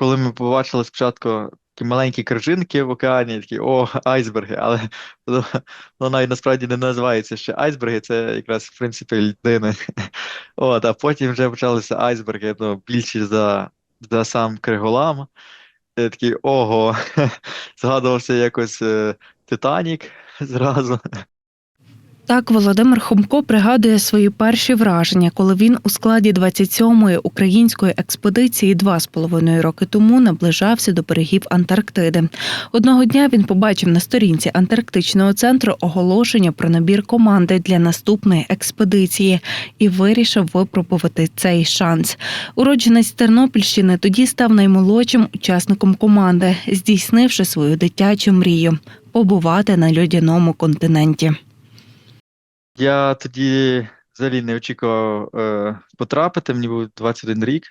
коли ми побачили спочатку такі маленькі крижинки в океані, такі о, айсберги, але воно навіть насправді не називається ще айсберги, це якраз в принципі льдини. От, а потім вже почалися айсберги, ну, більші за, за сам Криголам. Я такий ого, згадувався якось е, Титанік зразу. Так Володимир Хомко пригадує свої перші враження, коли він у складі 27-ї української експедиції два з половиною роки тому наближався до берегів Антарктиди. Одного дня він побачив на сторінці Антарктичного центру оголошення про набір команди для наступної експедиції і вирішив випробувати цей шанс. Уродженець Тернопільщини тоді став наймолодшим учасником команди, здійснивши свою дитячу мрію побувати на льодяному континенті. Я тоді взагалі не очікував е, потрапити, мені був 21 рік.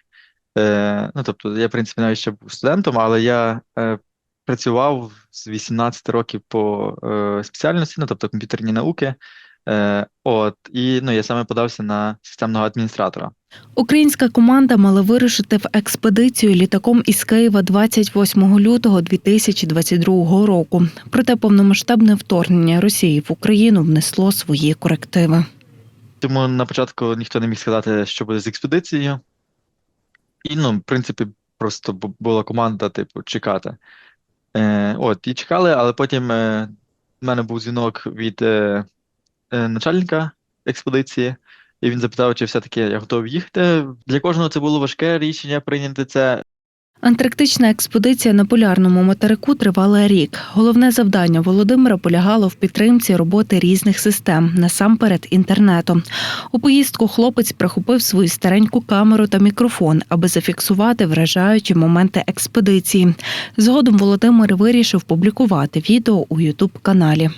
Е, ну, тобто, я, в принципі, навіть ще був студентом, але я е, працював з 18 років по е, спеціальності, ну, тобто комп'ютерні науки. Е, от, і ну, я саме подався на системного адміністратора. Українська команда мала вирушити в експедицію літаком із Києва 28 лютого 2022 року. Проте повномасштабне вторгнення Росії в Україну внесло свої корективи. Тому на початку ніхто не міг сказати, що буде з експедицією. І, ну, в принципі, просто була команда, типу, чекати. Е, от, і чекали, але потім е, в мене був дзвінок від е, начальника експедиції, і він запитав, чи все-таки я готовий їхати. Для кожного це було важке рішення прийняти це. Антарктична експедиція на полярному материку тривала рік. Головне завдання Володимира полягало в підтримці роботи різних систем, насамперед інтернету. У поїздку хлопець прихопив свою стареньку камеру та мікрофон, аби зафіксувати вражаючі моменти експедиції. Згодом Володимир вирішив публікувати відео у Ютуб каналі.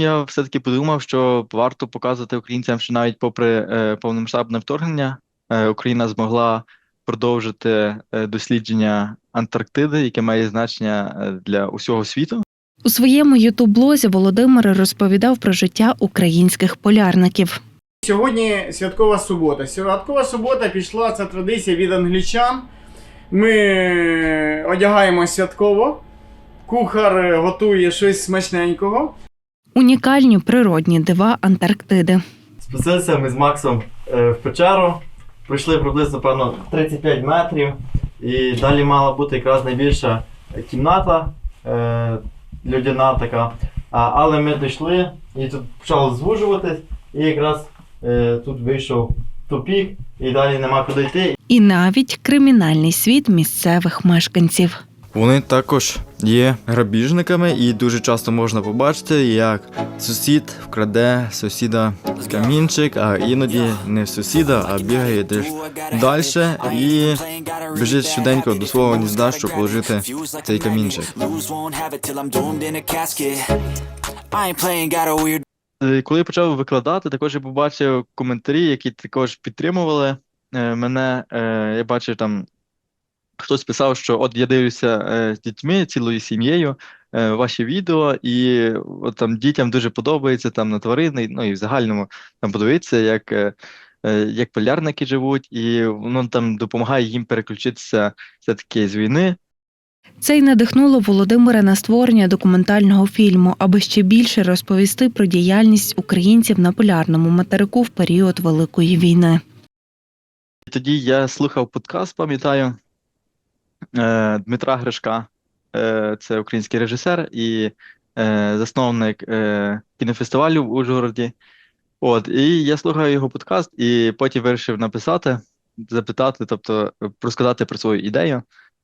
Я все-таки подумав, що варто показувати українцям, що навіть попри е, повномасштабне вторгнення, е, Україна змогла продовжити е, дослідження Антарктиди, яке має значення е, для усього світу. У своєму ютуб-блозі Володимир розповідав про життя українських полярників. Сьогодні святкова субота. Святкова субота пішла ця традиція від англічан. Ми одягаємо святково. Кухар готує щось смачненького. Унікальні природні дива Антарктиди. Спустилися ми з Максом е, в печеру, пройшли приблизно певно 35 метрів, і далі мала бути якраз найбільша кімната е, людяна така. Але ми дійшли і тут почало звужуватись, і якраз е, тут вийшов тупік, і далі нема куди йти. І навіть кримінальний світ місцевих мешканців. Вони також є грабіжниками, і дуже часто можна побачити, як сусід вкраде сусіда камінчик, а іноді не сусіда, а бігає десь далі і біжить швиденько до свого гнізда, щоб положити цей камінчик. Е, Коли я почав викладати, також я побачив коментарі, які також підтримували е, мене. Е, Я бачив там, хтось писав, що от я дивлюся е, з дітьми, цілою сім'єю, е, ваші відео, і от там дітям дуже подобається там на тварини, ну і в загальному там подивитися, як, е, як полярники живуть, і воно там допомагає їм переключитися все-таки з війни Це й надихнуло Володимира на створення документального фільму, аби ще більше розповісти про діяльність українців на полярному материку в період Великої війни. Тоді я слухав подкаст, пам'ятаю, Дмитра Гришка, е, це український режисер і е, засновник е, кінофестивалю в Ужгороді. От, і я слухав його подкаст, і потім вирішив написати, запитати, тобто розказати про свою ідею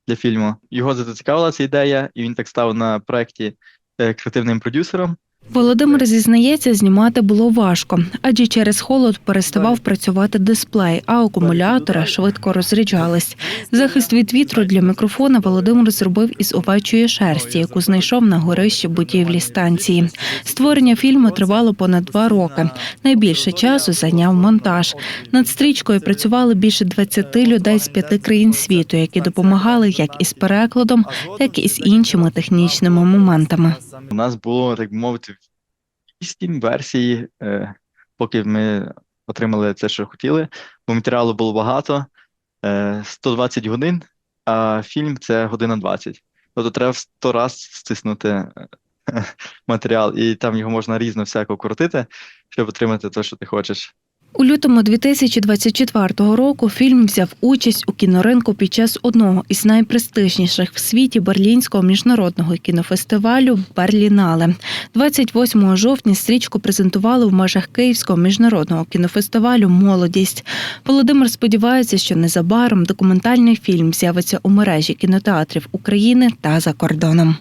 для фільму. Його зацікавила ця ідея, і він так став на проєкті е, креативним продюсером. Володимир зізнається, знімати було важко, адже через холод переставав працювати дисплей, а акумулятори швидко розряджались. Захист від вітру для мікрофона Володимир зробив із овечої шерсті, яку знайшов на горищі будівлі станції. Створення фільму тривало понад два роки. Найбільше часу зайняв монтаж. Над стрічкою працювали більше 20 людей з п'яти країн світу, які допомагали як із перекладом, так і з іншими технічними моментами. У нас було, так би мовити, вісім версій, е, поки ми отримали це, що хотіли, бо матеріалу було багато, е, 120 годин а фільм це година 20. Тобто треба в 100 раз стиснути е, матеріал, і там його можна різно всяко крутити, щоб отримати те, що ти хочеш. У лютому 2024 року фільм взяв участь у кіноринку під час одного із найпрестижніших в світі берлінського міжнародного кінофестивалю Берлінале. 28 жовтня стрічку презентували в межах Київського міжнародного кінофестивалю Молодість. Володимир сподівається, що незабаром документальний фільм з'явиться у мережі кінотеатрів України та за кордоном.